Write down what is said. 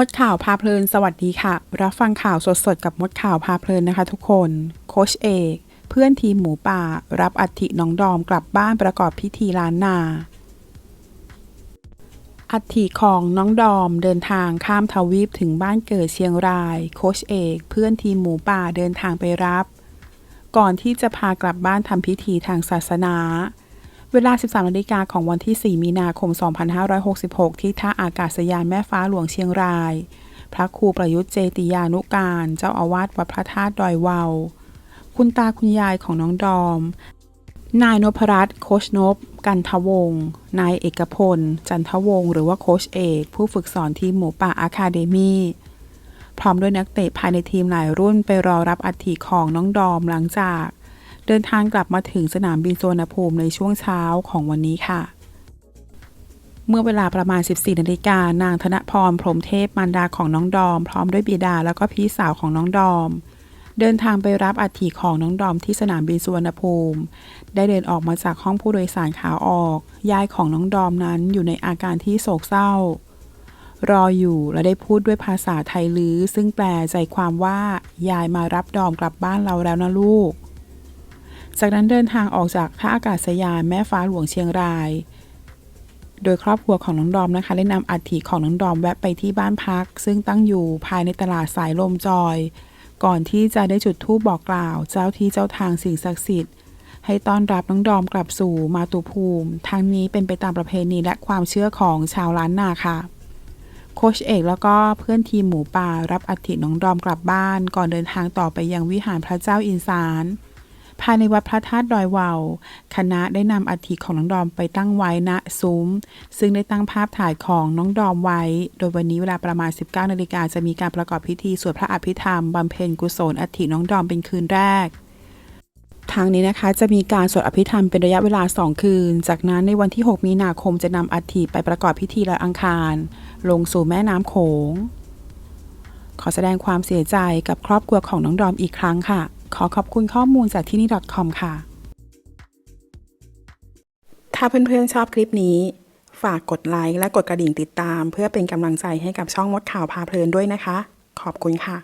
มดข่าวพาเพลินสวัสดีค่ะ รับฟังข่าวสดๆ กับมดข่าวพาเพลินนะคะทุกคน โคชเอก เพื่อนทีมหมูป่า รับอัฐิน้องดอมกลับบ้านประกอบพิธีล้านนาอัฐิของน้องดอมเดินทางข้ามทวีปถึงบ้านเกิดเชียงราย โคชเอก เพื่อนทีมหมูป่าเดินทางไปรับ ก่อนที่จะพากลับบ้านทำพิธีทางศาสนา เวลา 13 นาฬิกาของวันที่ 4 มีนาคม 2566 ที่ท่าอากาศยานแม่ฟ้าหลวงเชียงราย พระครูประยุทธ์เจติยานุการ เจ้าอาวาสวัดพระธาตุดอยวาว คุณตาคุณยายของน้องดอม นายนพรัตน์โคชนบ กันทวงศ์ นายเอกพล จันทวงศ์หรือว่าโคชเอก ผู้ฝึกสอนทีมหมูป่าอาคาเดมี่พร้อมด้วยนักเตะภายในทีมหลายรุ่นไปรอรับอัฐิของน้องดอมหลังจาก เดินทางกลับมาถึงสนามบินสุวรรณภูมิในช่วงเช้าของวันนี้ค่ะ เมื่อเวลาประมาณ 14นาฬิกานางธนพรพรหมเทพมารดาของน้องดอม พร้อมด้วยบิดาแล้วก็พี่สาวของน้องดอม เดินทางไปรับอัฐิของน้องดอมที่สนามบินสุวรรณภูมิ ได้เดินออกมาจากห้องผู้โดยสารขาออกยายของน้องดอมนั้นอยู่ในอาการที่โศกเศร้า รออยู่และได้พูดด้วยภาษาไทยลือ ซึ่งแปลใจความว่ายายมารับดอมกลับบ้านเราแล้วนะลูก จากนั้นเดินทางออกจากท่าอากาศยานแม่ฟ้าหลวงเชียงราย โดยครอบครัวของน้องดอมนะคะได้นำอัฐิของน้องดอมแวะไปที่บ้านพัก ซึ่งตั้งอยู่ภายในตลาดสายลมจอย ก่อนที่จะได้จุดธูปบอกกล่าว เจ้าที่เจ้าทางสิ่งศักดิ์สิทธิ์ให้ต้อนรับน้องดอมกลับสู่มาตุภูมิทางนี้เป็นไปตามประเพณีและความเชื่อของชาวล้านนาค่ะ โคชเอกแล้วก็เพื่อนทีมหมูป่ารับอัฐิน้องดอมกลับบ้าน ก่อนเดินทางต่อไปยังวิหารพระเจ้าอินสาร ภายในวัดพระธาตุดอยวาว คณะได้นำอัฐิของน้องดอมไปตั้งไว้ณซุ้ม ซึ่งได้ตั้งภาพถ่ายของน้องดอมไว้ โดยวันนี้เวลาประมาณ 19นาฬิกาจะมีการประกอบพิธีสวดพระอภิธรรมบำเพ็ญกุศลอัฐิน้องดอมเป็นคืนแรกทางนี้นะคะจะมีการสวดอภิธรรมเป็นระยะเวลา 2 คืน จากนั้นในวันที่ 6 มีนาคมจะนำอัฐิไปประกอบพิธีลอยอังคาร ลงสู่แม่น้ำโขง ขอแสดงความเสียใจกับครอบครัวของน้องดอมอีกครั้งค่ะ ขอขอบคุณข้อมูลจากที่นี่ .com ค่ะ ถ้าเพื่อนๆชอบคลิปนี้ ฝากกดไลค์และกดกระดิ่งติดตาม เพื่อเป็นกำลังใจให้กับช่องมดข่าวพาเพลินด้วยนะคะ ขอบคุณค่ะ